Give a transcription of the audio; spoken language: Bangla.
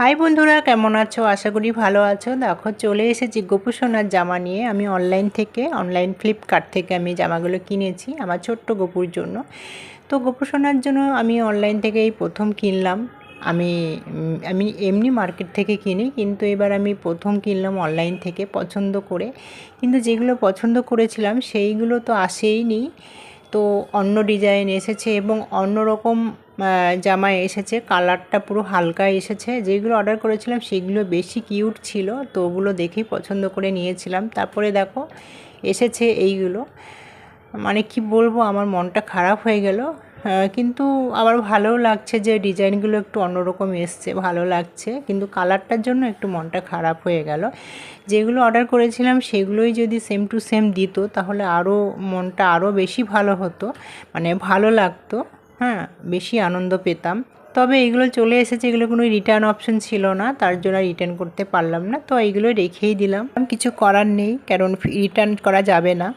হাই বন্ধুরা, কেমন আছো? আশা করি ভালো আছো। দেখো, চলে এসেছি গোপু সোনার জামা নিয়ে। আমি অনলাইন থেকে অনলাইন ফ্লিপকার্ট থেকে আমি জামাগুলো কিনেছি আমার ছোট্ট গোপুর জন্য। তো গোপু সোনার জন্য আমি অনলাইন থেকে এই প্রথম কিনলাম। আমি আমি এমনি মার্কেট থেকে কিনি, কিন্তু এবার আমি প্রথম কিনলাম অনলাইন থেকে পছন্দ করে। কিন্তু যেগুলো পছন্দ করেছিলাম, সেইগুলো তো আসেইনি। তো অন্য ডিজাইন এসেছে এবং অন্য রকম জামা এসেছে, কালারটা পুরো হালকা এসেছে। যেগুলো অর্ডার করেছিলাম সেগুলো বেশি কিউট ছিল, তো ওগুলো দেখেই পছন্দ করে নিয়েছিলাম। তারপরে দেখো, এসেছে এইগুলো। মানে কি বলব, আমার মনটা খারাপ হয়ে গেল। কিন্তু আবার ভালোও লাগছে যে ডিজাইনগুলো একটু অন্যরকম এসছে, ভালো লাগছে। কিন্তু কালারটার জন্য একটু মনটা খারাপ হয়ে গেল। যেগুলো অর্ডার করেছিলাম সেগুলোই যদি সেম টু সেম দিত, তাহলে আরও মনটা আরও বেশি ভালো হতো মানে ভালো লাগতো। হ্যাঁ বেশি আনন্দ পেতাম। তবে এগুলো চলে এসেছে, এগুলো কোনো রিটার্ন অপশন ছিল না, তার জন্য রিটার্ন করতে পারলাম না। তো এইগুলো রেখেই দিলাম। কিছু করার নেই, কারণ রিটার্ন করা যাবে না।